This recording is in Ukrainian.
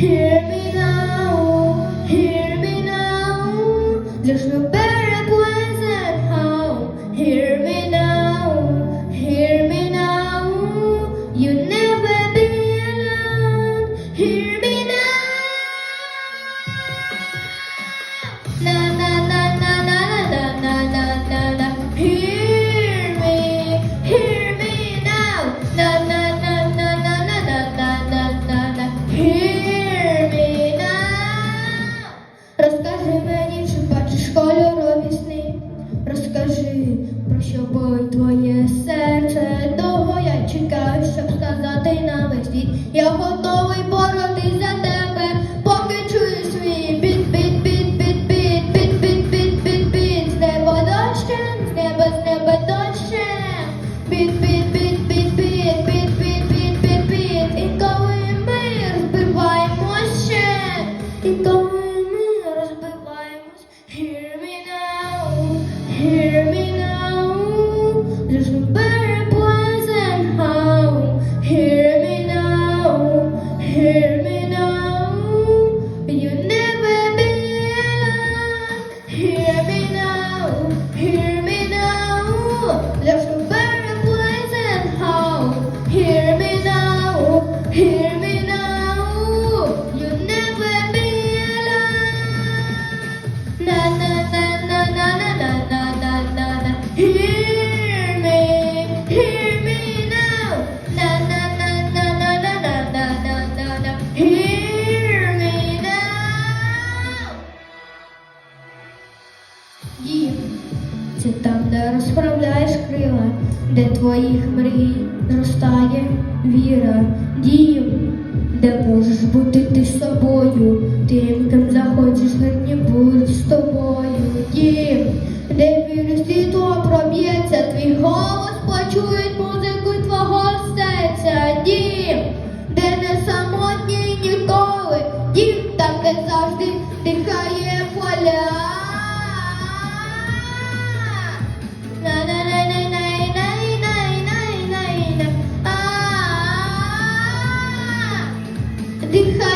Hear me now, hear me now, There's no better place poezet home. Hear me now, hear me now, You'll never be alone. Hear скажи, про що болить твоє серце. Довго я чекаю, щоб сказати на. Я готовий боротись за тебе, поки чую свій біт, біт, біт, біт, біт, біт, біт, біт, біт. З неба дощем, з неба, дощем. Біт, біт, біт, біт, біт, біт, біт, біт, біт, біт. І ми розбиваємось ще, і ми розбиваємось, Christmas. Дім, це там, де розправляєш крила, де твоїх мрій зростає віра. Дім, де можеш бути ти собою, тим, ким захочеш, геть будуть з тобою. Дім, де вірю світло проб'ється, твій голос почують музику твого серця. Дім, де не самотній ніколи, дім таке завжди дихає поля. dejar.